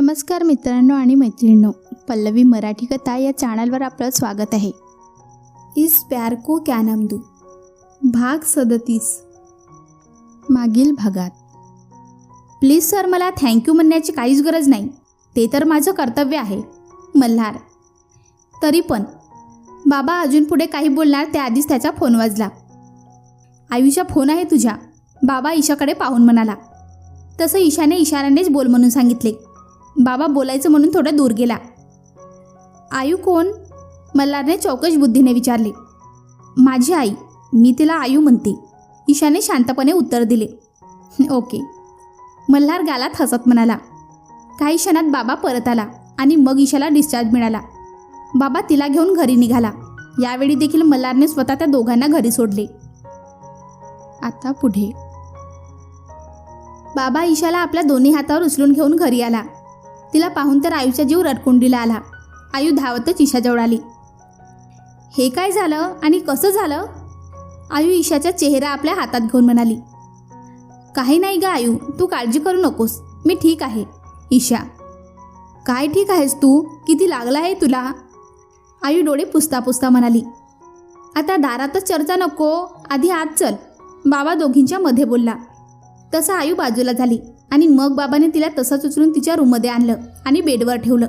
नमस्कार मित्रांनो आणि मैत्रिणींनो पल्लवी मराठी कथा या चॅनलवर आपलं स्वागत आहे. इस प्यार को क्या नाम दू? भाग सदतीस. मागील भागात. प्लीज सर मला थँक्यू म्हणण्याची काहीच गरज नाही. ते तर माझं कर्तव्य आहे. मल्हार. तरी पण बाबा अजून पुढे काही बोलणार त्याआधीच त्याचा फोन वाजला. आयुष्या फोन आहे तुझ्या. बाबा ईशाकडे पाहून म्हणाला. तसं ईशाने इशाऱ्यानेच बोल म्हणून सांगितले. बाबा बोलायचं म्हणून थोडा दूर गेला. आयू कोण? मल्हारने चौकश बुद्धीने विचारले. माझी आई मी तिला आयू म्हणते. ईशाने शांतपणे उत्तर दिले. ओके. मल्हार गालात हसत म्हणाला. काही क्षणात बाबा परत आला आणि मग ईशाला डिस्चार्ज मिळाला. बाबा तिला घेऊन घरी निघाला. यावेळी देखील मल्हारने स्वतः त्या दोघांना घरी सोडले. आता पुढे. बाबा ईशाला आपल्या दोन्ही हातावर उचलून घेऊन घरी आला. तिला पाहून तर आयूचा जीव रडकुंडीला आला. आयू धावतच ईशाजवळ आली. हे काय झालं आणि कसं झालं? आयू ईशाचा चेहरा आपल्या हातात घेऊन म्हणाली काही नाही ग आयू तू काळजी करू नकोस. मी ठीक आहे. ईशा काय ठीक आहेस तू? किती लागला आहे तुला? आयू डोळे पुसता पुसता म्हणाली आता दारातच चर्चा नको आधी आत चल. बाबा दोघींच्या मध्ये बोलला. तसं आयू बाजूला झाली. आणि मग बाबाने तिला तसंच उचलून तिच्या रूममध्ये आणलं आणि बेडवर ठेवलं.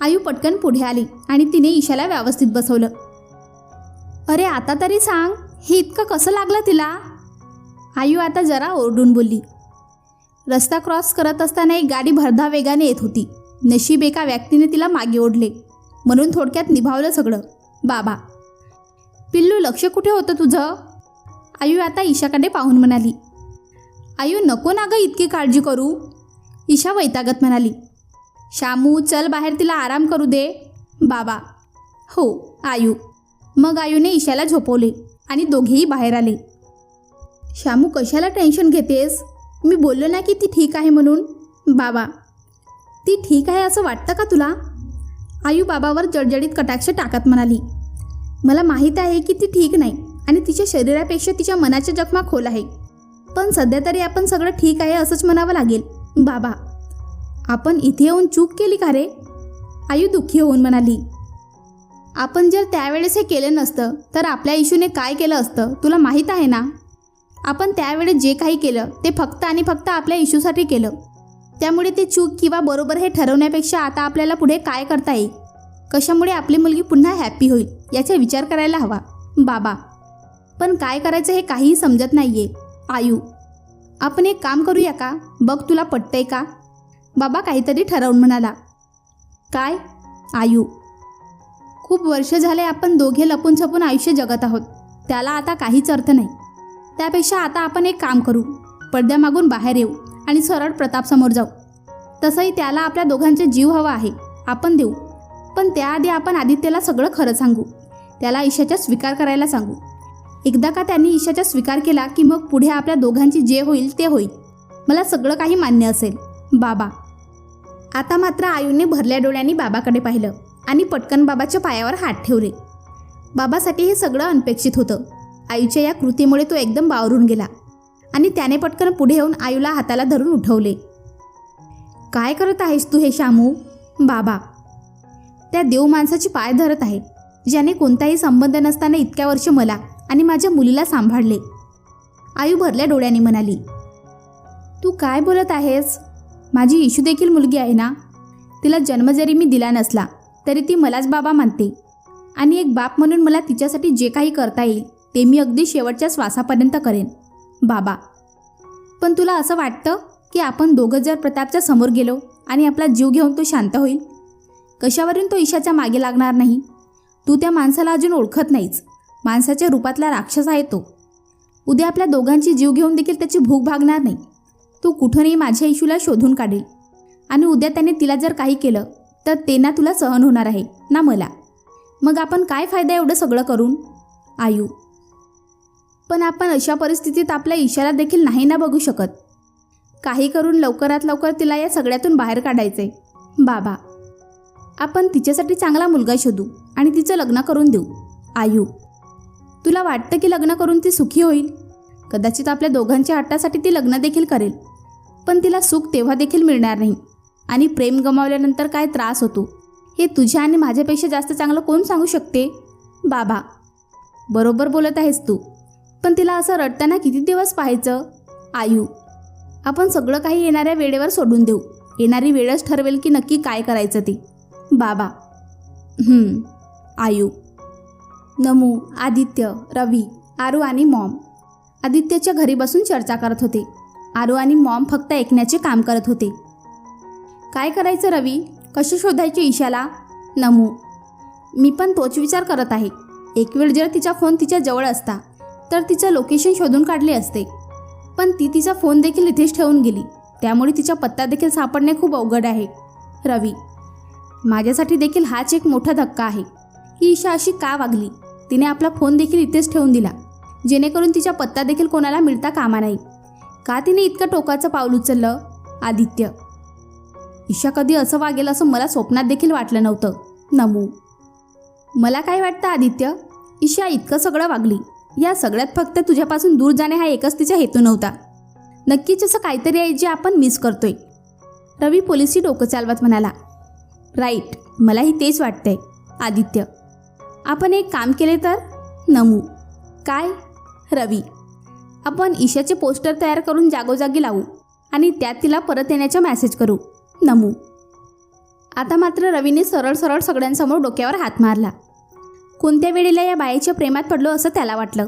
आयू पटकन पुढे आली आणि तिने ईशाला व्यवस्थित बसवलं. अरे आता तरी सांग हे इतकं कसं लागलं तिला? आयू आता जरा ओरडून बोलली. रस्ता क्रॉस करत असताना एक गाडी भरधा वेगाने येत होती. नशीब एका व्यक्तीने तिला मागे ओढले. म्हणून थोडक्यात निभावलं सगळं. बाबा पिल्लू लक्ष कुठे होतं तुझं? आयू आता ईशाकडे पाहून म्हणाली. आयू नको ना गं इतकी काळजी करू. ईशा वैतागत म्हणाली. शामू चल बाहेर तिला आराम करू दे. बाबा. हो आयू. मग आयूने ईशाला झोपवले आणि दोघेही बाहेर आले. शामू कशाला टेन्शन घेतेस? मी बोललो ना की ती ठीक आहे म्हणून. बाबा. ती ठीक आहे असं वाटतं का तुला? आयू बाबावर जडजडीत कटाक्ष टाकत म्हणाली. मला माहीत आहे की ती ठीक नाही आणि तिच्या शरीरापेक्षा तिच्या मनाच्या जखमा खोल आहे. पण सध्या तरी आपण सगळं ठीक आहे असंच म्हणावं लागेल. बाबा आपण इथे येऊन चूक केली का रे? आयू दुःखी होऊन म्हणाली. आपण जर त्यावेळेस हे केलं नसतं तर आपल्या इशूने काय केलं असतं? तुला माहीत आहे ना? आपण त्यावेळेस जे काही केलं ते फक्त आणि फक्त आपल्या इशूसाठी केलं. त्यामुळे ते चूक किंवा बरोबर हे ठरवण्यापेक्षा आता आपल्याला पुढे काय करता येईल? कशामुळे आपली मुलगी पुन्हा हॅप्पी होईल याचा विचार करायला हवा. बाबा पण काय करायचं हे काहीही समजत नाही आहे आयू. आपण एक काम करूया का? बघ तुला पटतंय का? बाबा काहीतरी ठरवून म्हणाला. काय? आयू. खूप वर्ष झाले आपण दोघे लपून छपून आयुष्य जगत आहोत. त्याला आता काहीच अर्थ नाही. त्यापेक्षा आता आपण एक काम करू. पडद्यामागून बाहेर येऊ आणि सरळ प्रतापसमोर जाऊ. तसंही त्याला आपल्या दोघांचे जीव हवा आहे. आपण देऊ. पण त्याआधी आपण आदित्यला सगळं खरं सांगू. त्याला ईशाचा स्वीकार करायला सांगू. एकदा का त्यांनी ईशाचा स्वीकार केला की मग पुढे आपल्या दोघांची जे होईल ते होईल. मला सगळं काही मान्य असेल. बाबा. आता मात्र आयूने भरल्या डोळ्यांनी बाबाकडे पाहिलं आणि पटकन बाबाच्या पायावर हात ठेवले. बाबासाठी हे सगळं अनपेक्षित होतं. आईच्या या कृतीमुळे तो एकदम बावरून गेला आणि त्याने पटकन पुढे येऊन आयूला हाताला धरून उठवले. काय करत आहेस तू हे शामू? बाबा. त्या देव माणसाची पाय धरत आहे ज्याने कोणताही संबंध नसताना इतक्या वर्ष मला आणि माझ्या मुलीला सांभाळले. आयू भरल्या डोळ्यांनी म्हणाली तू काय बोलत आहेस? माझी इशू देखील मुलगी आहे ना? तिला जन्म जरी मी दिला नसला तरी ती मलाच बाबा मानते. आणि एक बाप म्हणून मला तिच्यासाठी जे काही करता येईल ते मी अगदी शेवटच्या श्वासापर्यंत करेन. बाबा. पण तुला असं वाटतं की आपण दोघं जर प्रतापच्या समोर गेलो आणि आपला जीव घेऊन तो शांत होईल? कशावरून तो ईशाच्या मागे लागणार नाही? तू त्या माणसाला अजून ओळखत नाहीच माणसाच्या रूपातला राक्षस आहे तो. उद्या आपल्या दोघांची जीव घेऊन देखील त्याची भूक भागणार नाही. तू कुठूनही माझ्या इशूला शोधून काढेल. आणि उद्या त्याने तिला जर काही केलं तर ते ना तुला सहन होणार आहे ना मला? मग आपण काय फायदा एवढं सगळं करून? आयू. पण आपण अशा परिस्थितीत आपल्या इशारा देखील नाही ना बघू शकत. काही करून लवकरात लवकर तिला या सगळ्यातून बाहेर काढायचे बाबा. आपण तिच्यासाठी चांगला मुलगा शोधू आणि तिचं लग्न करून देऊ. आयू. तुला वाटतं की लग्न करून ती सुखी होईल? कदाचित आपल्या दोघांच्या हट्टासाठी ती लग्न देखील करेल. पण तिला सुख तेव्हा देखील मिळणार नाही. आणि प्रेम गमावल्यानंतर काय त्रास होतो? हे तुझ्या आणि माझ्यापेक्षा जास्त चांगलं कोण सांगू शकते? बाबा बरोबर बोलत आहेस तू. पण तिला असं रडताना किती दिवस पाहायचं? आयु आपण सगळं काही येणाऱ्या वेळेवर सोडून देऊ. येणारी वेळच ठरवेल की नक्की काय करायचं ते. बाबा आयू आयु. नमू आदित्य रवी आरू आणि मॉम. आदित्यच्या घरी बसून चर्चा करत होते. आरू आणि मॉम फक्त ऐकण्याचे काम करत होते. काय करायचं रवी? कसे शोधायचे ईशाला? नमू मी पण तोच विचार करत आहे. एक वेळ जर तिचा फोन तिच्या जवळ असता तर तिचं लोकेशन शोधून काढले असते. पण ती तिचा फोन देखील इथेच ठेवून गेली. त्यामुळे तिचा पत्ता देखील सापडणे खूप अवघड आहे. रवी माझ्यासाठी देखील हाच एक मोठा धक्का आहे. की ईशा अशी का वागली? तिने आपला फोन देखील इथेच ठेवून दिला. जेणेकरून तिचा पत्ता देखील कोणाला मिळता कामा नाही. का तिने इतकं टोकाचं पाऊल उचललं? आदित्य. ईशा कधी असं वागेल असं मला स्वप्नात देखील वाटलं नव्हतं. नमू. मला काय वाटतं आदित्य? ईशा इतकं सगळं वागली. या सगळ्यात फक्त तुझ्यापासून दूर जाणे हा एकच तिचा हेतू नव्हता. नक्कीच असं काहीतरी आहे जे आपण मिस करतोय. रवी पोलिसी डोकं चालवत म्हणाला. राईट मलाही तेच वाटतंय आदित्य. आपण एक काम केले तर? नमू. काय? रवी. आपण ईशाचे पोस्टर तयार करून जागोजागी लावू आणि त्यात तिला परत येण्याचा मेसेज करू. नमू. आता मात्र रवीने सरळ सरळ सगळ्यांसमोर डोक्यावर हात मारला. कोणत्या वेळेला या बाईच्या प्रेमात पडलो असं त्याला वाटलं?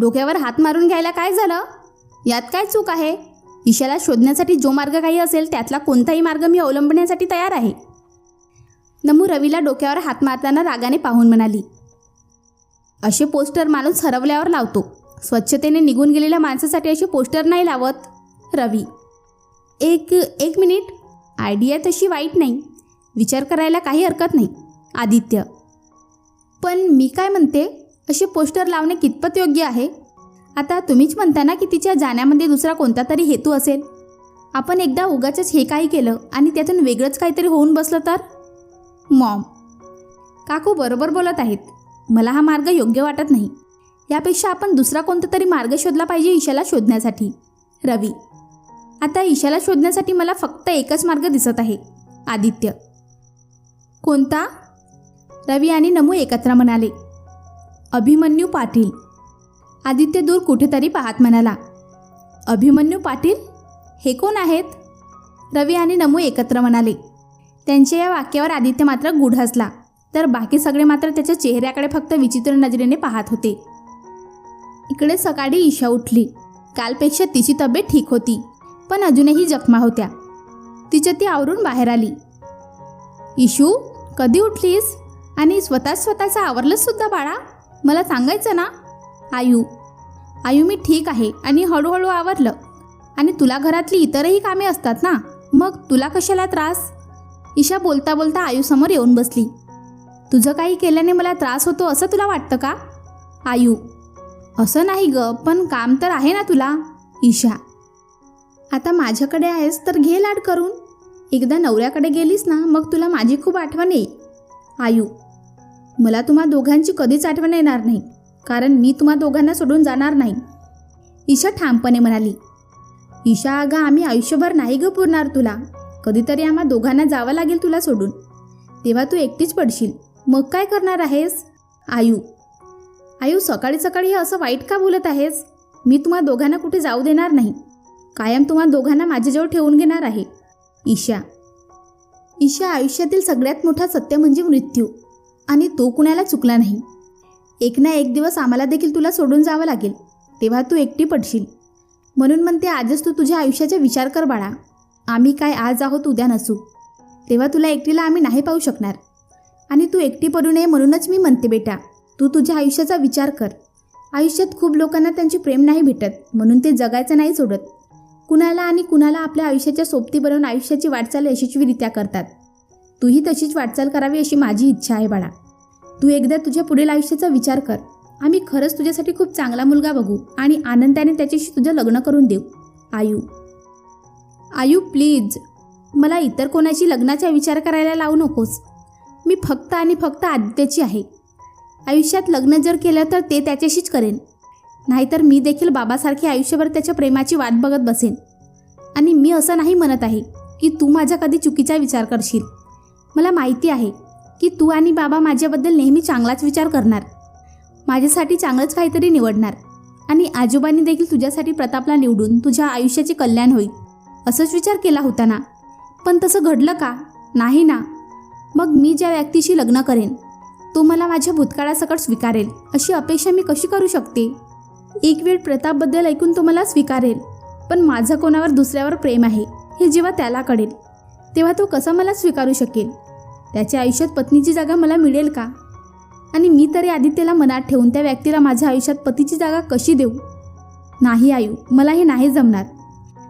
डोक्यावर हात मारून घ्यायला काय झालं? यात काय चूक आहे? ईशाला शोधण्यासाठी जो मार्ग काही असेल त्यातला कोणताही मार्ग मी अवलंबण्यासाठी तयार आहे. नमू रवीला डोक्यावर हात मारताना रागाने पाहून म्हणाली असे पोस्टर माणूस हरवल्यावर लावतो. स्वच्छतेने निघून गेलेल्या माणसासाठी असे पोस्टर नाही लावत. रवी एक एक मिनिट. आयडिया तशी वाईट नाही. विचार करायला काही हरकत नाही. आदित्य पण मी काय म्हणते? असे पोस्टर लावणे कितपत योग्य आहे? आता तुम्हीच म्हणता ना की तिच्या जाण्यामध्ये दुसरा कोणता तरी हेतू असेल. आपण एकदा उगाच हे काही केलं आणि त्यातून वेगळंच काहीतरी होऊन बसलं तर? मॉम काकू बरोबर बोलत आहेत. मला हा मार्ग योग्य वाटत नाही. यापेक्षा आपण दुसरा कोणता तरी मार्ग शोधला पाहिजे ईशाला शोधण्यासाठी. रवी आता ईशाला शोधण्यासाठी मला फक्त एकच मार्ग दिसत आहे आदित्य. कोणता? रवी आणि नमू एकत्र म्हणाले. अभिमन्यू पाटील. आदित्य दूर कुठेतरी पाहत म्हणाला. अभिमन्यू पाटील हे कोण आहेत? रवी आणि नमू एकत्र म्हणाले. त्यांच्या या वाक्यावर आदित्य मात्र गुढ हसला. तर बाकी सगळे मात्र त्याच्या चेहऱ्याकडे फक्त विचित्र नजरेने पाहत होते. इकडे सकाळी ईशा उठली. कालपेक्षा तिची तब्येत ठीक होती. पण अजूनही जखमा होत्या. तिच्या ती आवरून बाहेर आली. इशू कधी उठलीस? आणि स्वतः स्वतःचं आवरलंच सुद्धा बाळा? मला सांगायचं ना? आयू. आयू मी ठीक आहे आणि हळूहळू आवरलं. आणि तुला घरातली इतरही कामे असतात ना? मग तुला कशाला त्रास? ईशा बोलता बोलता आयूसमोर येऊन बसली. तुझं काही केल्याने मला त्रास होतो असं तुला वाटतं का? आयू असं नाही ग पण काम तर आहे ना तुला ईशा. आता माझ्याकडे आहेस तर घे लाड करून. एकदा नवऱ्याकडे गेलीस ना मग तुला माझी खूप आठवण येईल. आयू मला तुम्हा दोघांची कधीच आठवण येणार नाही कारण मी तुम्हा दोघांना सोडून जाणार नाही. ईशा ठामपणे म्हणाली. ईशा अगं आम्ही आयुष्यभर नाही ग पुरणार तुला. कधीतरी आम्हा दोघांना जावं लागेल तुला सोडून. तेव्हा तू एकटीच पडशील. मग काय करणार आहेस? आयू. आयू सकाळी सकाळी हे असं वाईट का बोलत आहेस? मी तुम्हा दोघांना कुठे जाऊ देणार नाही. कायम तुम्हा दोघांना माझ्याजवळ ठेवून घेणार आहे. ईशा. ईशा आयुष्यातील सगळ्यात मोठा सत्य म्हणजे मृत्यू. आणि तो कुणाला चुकला नाही. एक ना एक दिवस आम्हाला देखील तुला सोडून जावं लागेल. तेव्हा तू एकटी पडशील. म्हणून म्हणते आजच तू तुझ्या आयुष्याचा विचार कर बाळा. आम्ही काय आज आहोत उद्या नसू. तेव्हा तुला एकटीला आम्ही नाही पाहू शकणार. आणि तू एकटी पडू नये म्हणूनच मी म्हणते बेटा. तू तुझ्या आयुष्याचा विचार कर. आयुष्यात खूप लोकांना त्यांचे प्रेम नाही भेटत म्हणून ते जगायचं नाही सोडत. कुणाला आणि कुणाला आपल्या आयुष्याच्या सोबती बनवून आयुष्याची वाटचाल यशस्वीरित्या करतात. तूही तशीच वाटचाल करावी अशी माझी इच्छा आहे बाळा. तू एकदा तुझ्या पुढील आयुष्याचा विचार कर. आम्ही खरंच तुझ्यासाठी खूप चांगला मुलगा बघू आणि आनंदाने त्याच्याशी तुझं लग्न करून देऊ. आयु. आयू प्लीज. मला इतर कोणाची लग्नाचा विचार करायला लावू नकोस. मी फक्त आणि फक्त आदित्यची आहे. आयुष्यात लग्न जर केलं तर ते त्याच्याशीच करेन. नाहीतर मी देखील बाबासारखी आयुष्यभर त्याच्या प्रेमाची वाट बघत बसेन. आणि मी असं नाही म्हणत आहे की तू माझा कधी चुकीचा विचार करशील. मला माहिती आहे की तू आणि बाबा माझ्याबद्दल नेहमी चांगलाच विचार करणार. माझ्यासाठी चांगलंच काहीतरी निवडणार. आणि आजोबांनी देखील तुझ्यासाठी प्रतापला निवडून तुझ्या आयुष्याचे कल्याण होईल. असंच विचार केला होता ना पण तसं घडलं का? नाही ना. मग मी ज्या व्यक्तीशी लग्न करेन तो मला माझ्या भूतकाळासकट स्वीकारेल अशी अपेक्षा मी कशी करू शकते? एक वेळ प्रतापबद्दल ऐकून तो मला स्वीकारेल पण माझं कोणावर दुसऱ्यावर प्रेम आहे हे जेव्हा त्याला कळेल तेव्हा तो कसा मला स्वीकारू शकेल? त्याच्या आयुष्यात पत्नीची जागा मला मिळेल का? आणि मी तरी आदित्यला मनात ठेवून त्या व्यक्तीला माझ्या आयुष्यात पतीची जागा कशी देऊ? नाही आयु मला हे नाही जमणार.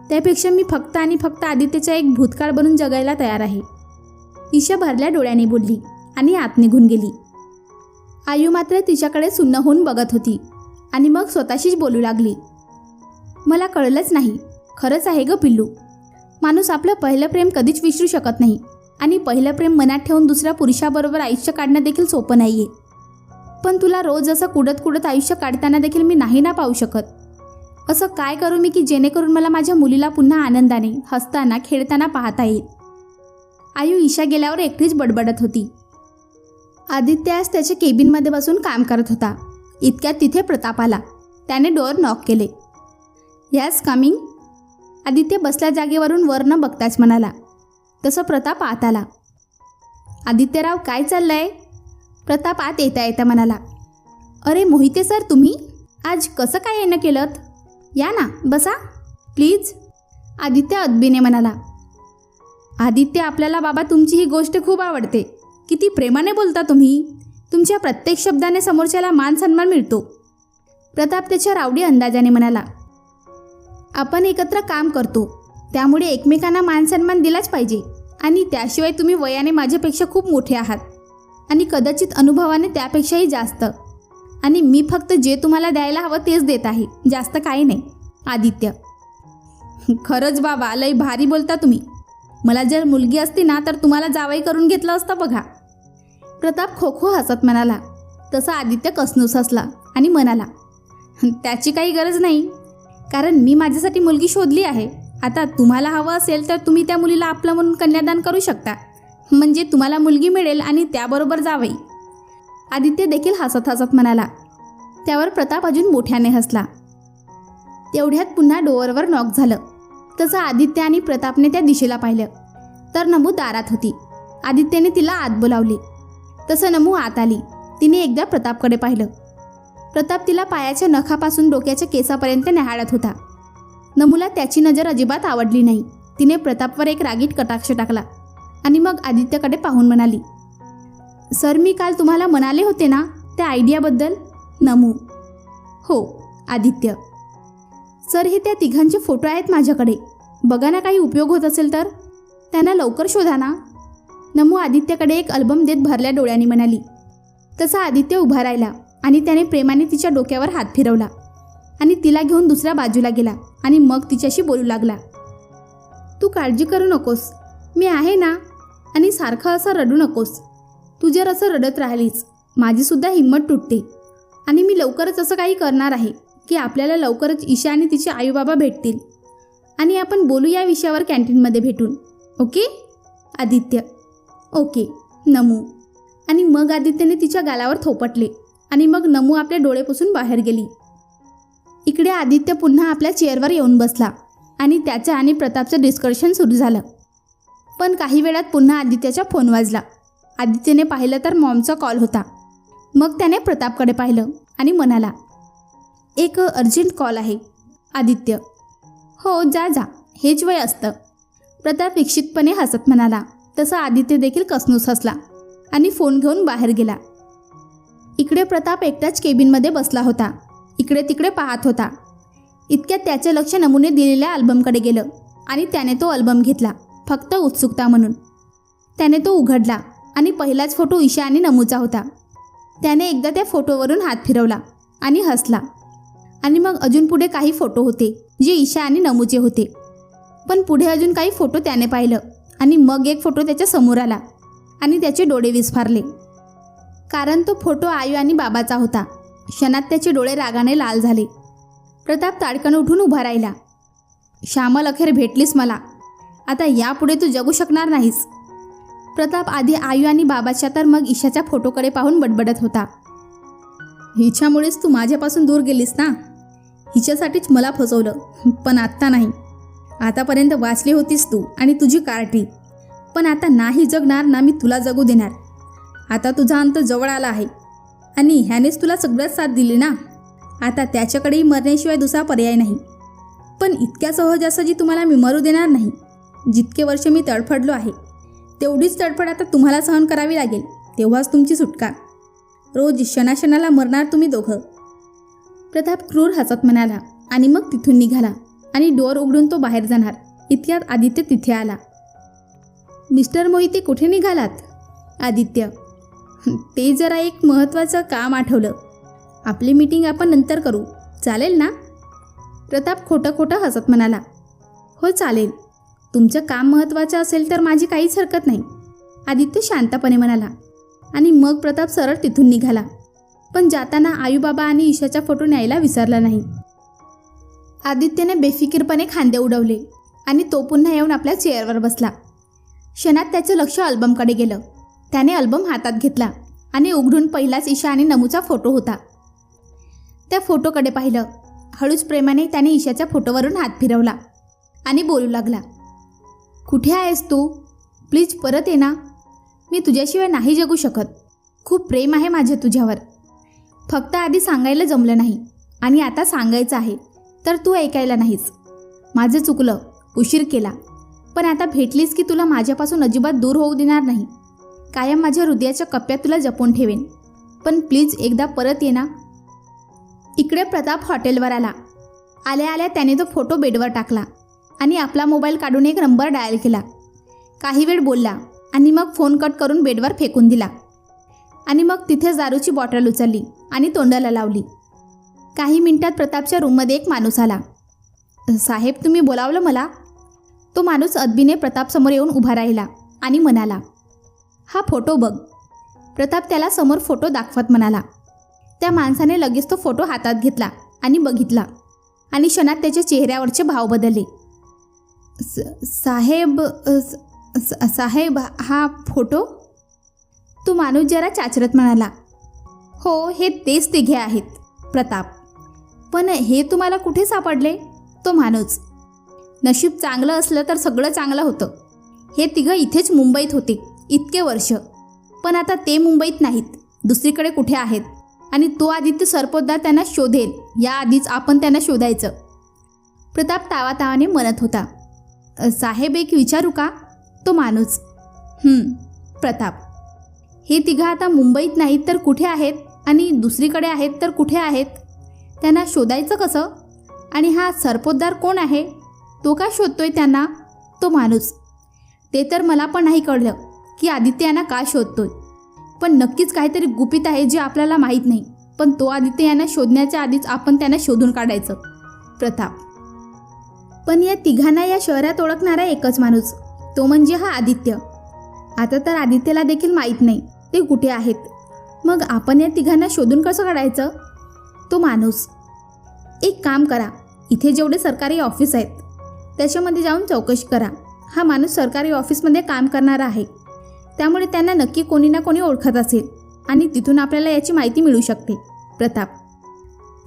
त्यापेक्षा मी फक्त आणि फक्त आदित्यचा एक भूतकाळ बनून जगायला तयार आहे. ईशा भरल्या डोळ्याने बोलली आणि आत निघून गेली. आयु मात्र तिच्याकडे सुन्न होऊन बघत होती आणि मग स्वतःशीच बोलू लागली. मला कळलंच नाही खरंच आहे ग पिल्लू. माणूस आपलं पहिलं प्रेम कधीच विसरू शकत नाही आणि पहिलं प्रेम मनात ठेवून दुसऱ्या पुरुषाबरोबर आयुष्य काढणं देखील सोपं नाही आहे पण तुला रोज असं कुडत कुडत आयुष्य काढताना देखील मी नाही ना पाहू शकत. असं काय करू मी की जेणेकरून मला माझ्या मुलीला पुन्हा आनंदाने हसताना खेळताना पाहता येईल? आयु ईशा गेल्यावर एकटीच बडबडत होती. आदित्य आज त्याच्या केबिनमध्ये बसून काम करत होता. इतक्यात तिथे प्रताप आला. त्याने डोअर नॉक केले. Yes coming. आदित्य बसल्या जागेवरून वर न बघताच म्हणाला. तसं प्रताप आत आला. आदित्यराव काय चाललंय? प्रताप आत येता येता म्हणाला. अरे मोहिते सर तुम्ही? आज कसं काय येणं केलं या ना बसा. प्लीज आदित्य अदबीने म्हणाला. आदित्य आपल्याला बाबा तुमची ही गोष्ट खूप आवडते. किती प्रेमाने बोलता तुम्ही. तुमच्या प्रत्येक शब्दाने समोरच्याला मान सन्मान मिळतो. प्रताप त्याच्या रावडी अंदाजाने म्हणाला. आपण एकत्र काम करतो. त्यामुळे एकमेकांना मान सन्मान दिलाच पाहिजे. आणि त्याशिवाय तुम्ही वयाने माझ्यापेक्षा खूप मोठे आहात. आणि कदाचित अनुभवाने त्यापेक्षाही जास्त. आणि मी फक्त जे तुम्हाला द्यायला हवं तेच देत आहे. जास्त काही नाही. आदित्य. खरंच बाबा लई भारी बोलता तुम्ही. मला जर मुलगी असती ना तर तुम्हाला जावई करून घेतलं असतं बघा. प्रताप खो खो हसत म्हणाला. तसा आदित्य कसनूस हसला आणि म्हणाला त्याची काही गरज नाही. कारण मी माझ्यासाठी मुलगी शोधली आहे. आता तुम्हाला हवं असेल तर तुम्ही त्या मुलीला आपलं म्हणून कन्यादान करू शकता. म्हणजे तुम्हाला मुलगी मिळेल आणि त्याबरोबर जावई. आदित्य देखील हसत हसत म्हणाला त्यावर प्रताप अजून मोठ्याने हसला. तेवढ्यात पुन्हा डोअरवर नॉक झालं. तसं आदित्य आणि प्रतापने त्या दिशेला पाहिलं. तर नमू दारात होती. आदित्यने तिला आत बोलावली. तसं नमू आत आली. तिने एकदा प्रतापकडे पाहिलं. प्रताप तिला पायाच्या नखापासून डोक्याच्या केसापर्यंत न्याहाळत होता. नमूला त्याची नजर अजिबात आवडली नाही. तिने प्रतापवर एक रागीट कटाक्ष टाकला आणि मग आदित्यकडे पाहून म्हणाली सर मी काल तुम्हाला म्हणाले होते ना त्या आयडियाबद्दल? नमू. हो आदित्य. सर हे त्या तिघांचे फोटो आहेत माझ्याकडे. बघा ना काही उपयोग होत असेल तर? त्यांना लवकर शोधा ना. नमू आदित्यकडे एक अल्बम देत भरल्या डोळ्यांनी म्हणाली. तसा आदित्य उभा राहिला आणि त्याने प्रेमाने तिच्या डोक्यावर हात फिरवला आणि तिला घेऊन दुसऱ्या बाजूला गेला आणि मग तिच्याशी बोलू लागला. तू काळजी करू नकोस. मी आहे ना आणि सारखं असं रडू नकोस. तू जर असं रडत राहिलीस माझीसुद्धा हिंमत तुटते. आणि मी लवकरच असं काही करणार आहे की आपल्याला लवकरच ईशा आणि तिचे आईबाबा भेटतील. आणि आपण बोलू या विषयावर कॅन्टीनमध्ये भेटून ओके? आदित्य ओके नमू. आणि मग आदित्यने तिच्या गालावर थोपटले आणि मग नमू आपले डोळेपासून बाहेर गेली. इकडे आदित्य पुन्हा आपल्या चेअरवर येऊन बसला आणि त्याचं आणि प्रतापचं डिस्कशन सुरू झालं. पण काही वेळात पुन्हा आदित्यचा फोन वाजला. आदित्यने पाहिलं तर मॉमचा कॉल होता. मग त्याने प्रतापकडे पाहिलं आणि म्हणाला एक अर्जंट कॉल आहे आदित्य. हो जा जा हेच वय असतं. प्रताप विक्षितपणे हसत म्हणाला. तसं आदित्य देखील कसनूस हसला आणि फोन घेऊन बाहेर गेला. इकडे प्रताप एकटाच केबिनमध्ये बसला होता. इकडे तिकडे पाहत होता. इतक्यात त्याचे लक्ष नमुने दिलेल्या अल्बमकडे गेलं आणि त्याने तो अल्बम घेतला फक्त उत्सुकता म्हणून. त्याने तो उघडला. आणि पहिलाच फोटो ईशा आणि नमूचा होता. त्याने एकदा त्या फोटोवरून हात फिरवला आणि हसला. आणि मग अजून पुढे काही फोटो होते जे ईशा आणि नमूचे होते. पण पुढे अजून काही फोटो त्याने पाहिलं आणि मग एक फोटो त्याच्यासमोर आला आणि त्याचे डोळे विस्फारले. कारण तो फोटो आयू आणि बाबाचा होता. क्षणात त्याचे डोळे रागाने लाल झाले. प्रताप ताडकन उठून उभा राहिला. श्यामल अखेर भेटलीस मला. आता यापुढे तू जगू शकणार नाहीस. प्रताप आधी आयू आणि बाबाच्या तर मग ईशाच्या फोटोकडे पाहून बडबडत होता. हिच्यामुळेच तू माझ्यापासून दूर गेलीस ना? हिच्यासाठीच मला फसवलं पण आत्ता नाही. आतापर्यंत वाचली होतीस तू आणि तुझी कार्टी. पण आता नाही जगणार ना मी तुला जगू देणार. आता तुझा अंत जवळ आला आहे. आणि ह्यानेच तुला सगळ्यात साथ दिली ना? आता त्याच्याकडेही मरण्याशिवाय दुसरा पर्याय नाही. पण इतक्या सहजासहजी तुम्हाला मी मरू देणार नाही. जितके वर्ष मी तडफडलो आहे तेवढीच तडफड आता तुम्हाला सहन करावी लागेल. तेव्हाच तुमची सुटका. रोज क्षणाक्षणाला मरणार तुम्ही दोघं. प्रताप क्रूर हसत म्हणाला आणि मग तिथून निघाला आणि डोअर उघडून तो बाहेर जाणार. इतक्यात आदित्य तिथे आला. मिस्टर मोहिते कुठे निघालात? आदित्य ते जरा एक महत्त्वाचं काम आठवलं. आपली मीटिंग आपण नंतर करू. चालेल ना? प्रताप खोटं खोटं हसत म्हणाला. हो चालेल. तुमचं काम महत्त्वाचं असेल तर माझी काहीच हरकत नाही. आदित्य शांतपणे म्हणाला. आणि मग प्रताप सरळ तिथून निघाला. पण जाताना आईबाबा आणि ईशाचा फोटो न्यायला विसरला नाही. आदित्यने बेफिकीरपणे खांदे उडवले आणि तो पुन्हा येऊन आपल्या चेअरवर बसला. क्षणात त्याचं लक्ष अल्बमकडे गेलं. त्याने अल्बम हातात घेतला आणि उघडून पहिलाच ईशा आणि नमूचा फोटो होता. त्या फोटोकडे पाहिलं. हळूच प्रेमाने त्याने ईशाच्या फोटोवरून हात फिरवला आणि बोलू लागला. कुठे आहेस तू? प्लीज परत ये ना. मी तुझ्याशिवाय नाही जगू शकत. खूप प्रेम आहे माझे तुझ्यावर. फक्त आधी सांगायला जमलं नाही. आणि आता सांगायचं आहे तर तू ऐकायला नाहीस. माझं चुकलं उशीर केला. पण आता भेटलीस की तुला माझ्यापासून अजिबात दूर होऊ देणार नाही. कायम माझ्या हृदयाच्या कप्प्यात तुला जपून ठेवेन. पण प्लीज एकदा परत ये ना. इकडे प्रताप हॉटेलवर आला. आल्या आल्या त्याने तो फोटो बेडवर टाकला. आणि आपला मोबाईल काढून एक नंबर डायल केला. काही वेळ बोलला आणि मग फोन कट करून बेडवर फेकून दिला. आणि मग तिथेच दारूची बॉटल उचलली आणि तोंडाला लावली. काही मिनिटात प्रतापच्या रूममध्ये एक माणूस आला. साहेब तुम्ही बोलावलं मला? तो माणूस अदबीने प्रतापसमोर येऊन उभा राहिला आणि म्हणाला हा फोटो बघ. प्रताप त्याला समोर फोटो दाखवत म्हणाला. त्या माणसाने लगेच तो फोटो हातात घेतला आणि बघितला आणि क्षणात त्याच्या चेहऱ्यावरचे भाव बदलले. स- साहेब स- स- साहेब हा फोटो तो माणूस जरा चाचरत म्हणाला. हो हे तेच तिघे आहेत प्रताप. पण हे तुम्हाला कुठे सापडले? तो माणूस. नशीब चांगलं असलं तर सगळं चांगलं होतं. हे तिघं इथेच मुंबईत होते इतके वर्ष. पण आता ते मुंबईत नाहीत दुसरीकडे कुठे आहेत? आणि तो आदित्य सरपोतदार त्यांना शोधेल याआधीच आपण त्यांना शोधायचं. प्रताप तावातावाने म्हणत होता. साहेब एक विचारू का? तो माणूस. प्रताप. हे तिघं आता मुंबईत नाहीत तर कुठे आहेत? आणि दुसरीकडे आहेत तर कुठे आहेत? त्यांना शोधायचं कसं? आणि हा सरपोतदार कोण आहे? तो का शोधतोय त्यांना? तो माणूस. ते तर मला पण नाही कळलं की आदित्य यांना का शोधतोय. पण नक्कीच काहीतरी गुपित आहे जे आपल्याला माहीत नाही. पण तो आदित्य यांना शोधण्याच्या आधीच आपण त्यांना शोधून काढायचं. प्रताप. पण या तिघांना या शहरात ओळखणारा एकच माणूस तो म्हणजे हा आदित्य. आता तर आदित्यला देखील माहीत नाही ते कुठे आहेत? मग आपण या तिघांना शोधून कसं काढायचं? तो माणूस. एक काम करा इथे जेवढे सरकारी ऑफिस आहेत त्याच्यामध्ये जाऊन चौकशी करा. हा माणूस सरकारी ऑफिसमध्ये काम करणारा आहे. त्यामुळे त्यांना नक्की कोणी ना कोणी ओळखत असेल आणि तिथून आपल्याला याची माहिती मिळू शकते. प्रताप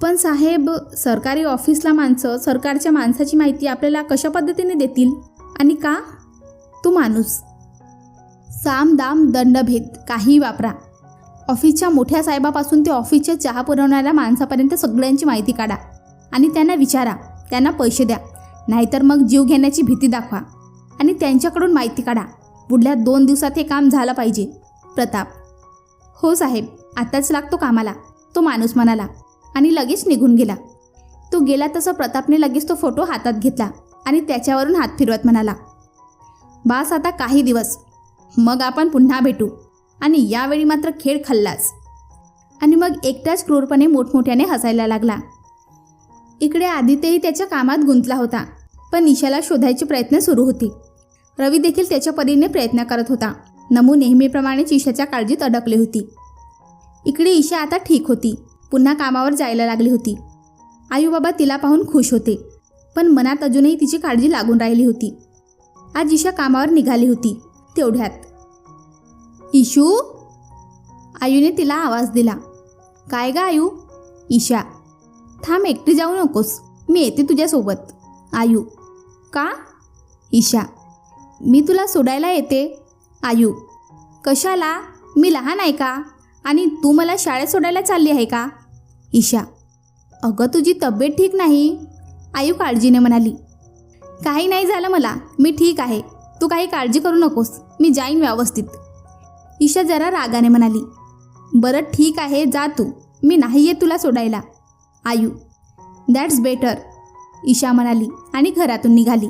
पण साहेब सरकारी ऑफिसला माणसं सरकारच्या माणसाची माहिती आपल्याला कशा पद्धतीने देतील? आणि का? तो माणूस. साम दाम दंडभेद काही वापरा. ऑफिसच्या मोठ्या साहेबापासून ते ऑफिसच्या चहा पुरवणाऱ्या माणसापर्यंत सगळ्यांची माहिती काढा. आणि त्यांना विचारा त्यांना पैसे द्या. नाहीतर मग जीव घेण्याची भीती दाखवा. आणि त्यांच्याकडून माहिती काढा. पुढल्या दोन दिवसात हे काम झालं पाहिजे. प्रताप. हो साहेब आत्ताच लागतो कामाला. तो माणूस म्हणाला. आणि लगेच निघून गेला. तो गेला तसं प्रतापने लगेच तो फोटो हातात घेतला आणि त्याच्यावरून हात फिरवत म्हणाला बास आता काही दिवस मग आपण पुन्हा भेटू आणि यावेळी मात्र खेळ खाल्लाच. आणि मग एकटाच क्रूरपणे मोठमोठ्याने हसायला लागला. इकडे आदित्यही त्याच्या कामात गुंतला होता पण ईशाला शोधायचे प्रयत्न सुरू होते. रवी देखील त्याच्या परीने प्रयत्न करत होता. नमू नेहमीप्रमाणेच ईशाच्या काळजीत अडकली होती. इकडे ईशा आता ठीक होती. पुन्हा कामावर जायला लागली होती. आईबाबा तिला पाहून खुश होते पण मनात अजूनही तिची काळजी लागून राहिली होती. आज ईशा कामावर निघाली होती तेवढ्यात. इशू आयूने तिला आवाज दिला. काय गं आयू? ईशा. थांब एकटी जाऊ नकोस. मी येते तुझ्यासोबत. आयू. का? ईशा. मी तुला सोडायला येते. आयू. कशाला? मी लहान आहे का? आणि तू मला शाळेत सोडायला चालली आहे का? ईशा अगं तुझी तब्येत ठीक नाही? आयू काळजीने म्हणाली. काही नाही झालं मला मी ठीक आहे. तू काही काळजी करू नकोस मी जाईन व्यवस्थित. ईशा जरा रागाने म्हणाली. बरं ठीक आहे जा तू. मी नाही आहे तुला सोडायला. आयू दॅट्स बेटर ईशा म्हणाली आणि घरातून निघाली.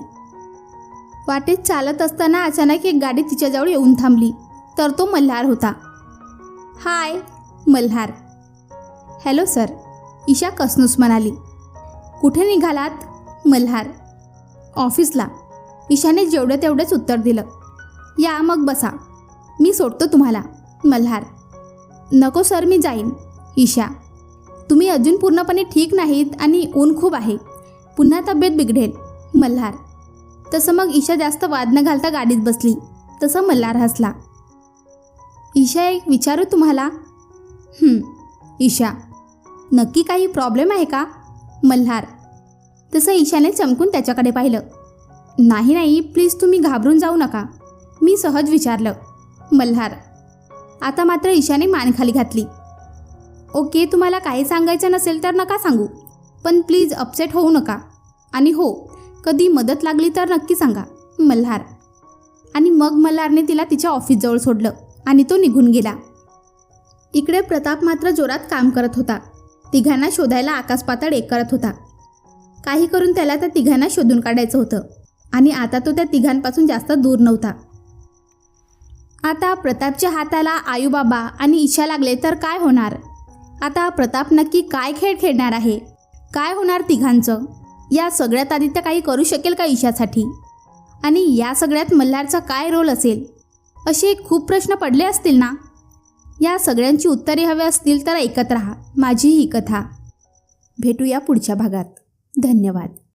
वाटेत चालत असताना अचानक एक गाडी तिच्याजवळ येऊन थांबली. तर तो मल्हार होता. Hi Malhar. Hello sir. Isha कसनूस म्हणाली. कुठे निघालात मल्हार? ऑफिसला. ईशाने जेवढं तेवढंच उत्तर दिलं. या मग बसा. मी सोडतो तुम्हाला मल्हार. नको सर मी जाईन ईशा. तुम्ही अजून पूर्णपणे ठीक नाहीत आणि ऊन खूप आहे. पुन्हा तब्येत बिघडेल मल्हार. तसं मग ईशा जास्त वाद न घालता गाडीत बसली. तसं मल्हार हसला. ईशा एक विचारू तुम्हाला? ईशा नक्की काही प्रॉब्लेम आहे का? मल्हार तसं ईशाने चमकून त्याच्याकडे पाहिलं. नाही नाही प्लीज तुम्ही घाबरून जाऊ नका. मी सहज विचारलं. मल्हार आता मात्र ईशाने मान खाली घातली. ओके तुम्हाला काही सांगायचं नसेल तर नका सांगू पण प्लीज अपसेट होऊ नका. आणि हो कधी मदत लागली तर नक्की सांगा मल्हार. आणि मग मल्हारने तिला तिच्या ऑफिसजवळ सोडलं. आणि तो निघून गेला. इकडे प्रताप मात्र जोरात काम करत होता. तिघांना शोधायला आकाशपातळ एक करत होता. काही करून त्याला त्या तिघांना शोधून काढायचं होतं. आणि आता तो त्या तिघांपासून जास्त दूर नव्हता. आता प्रतापच्या हाताला आयूबाबा आणि इच्छा लागले तर काय होणार? आता प्रताप नक्की काय खेळ खेळणार आहे? काय होणार तिघांचं? या सगळ्यात आदित्य काही करू शकेल का ईशासाठी? आणि या सगळ्यात मल्हारचा काय रोल असेल? असे खूप प्रश्न पडले असतील ना? या सगळ्यांची उत्तरे हवे असतील तर ऐकत राहा. माझी ही कथा. भेटूया पुढच्या भागात. धन्यवाद.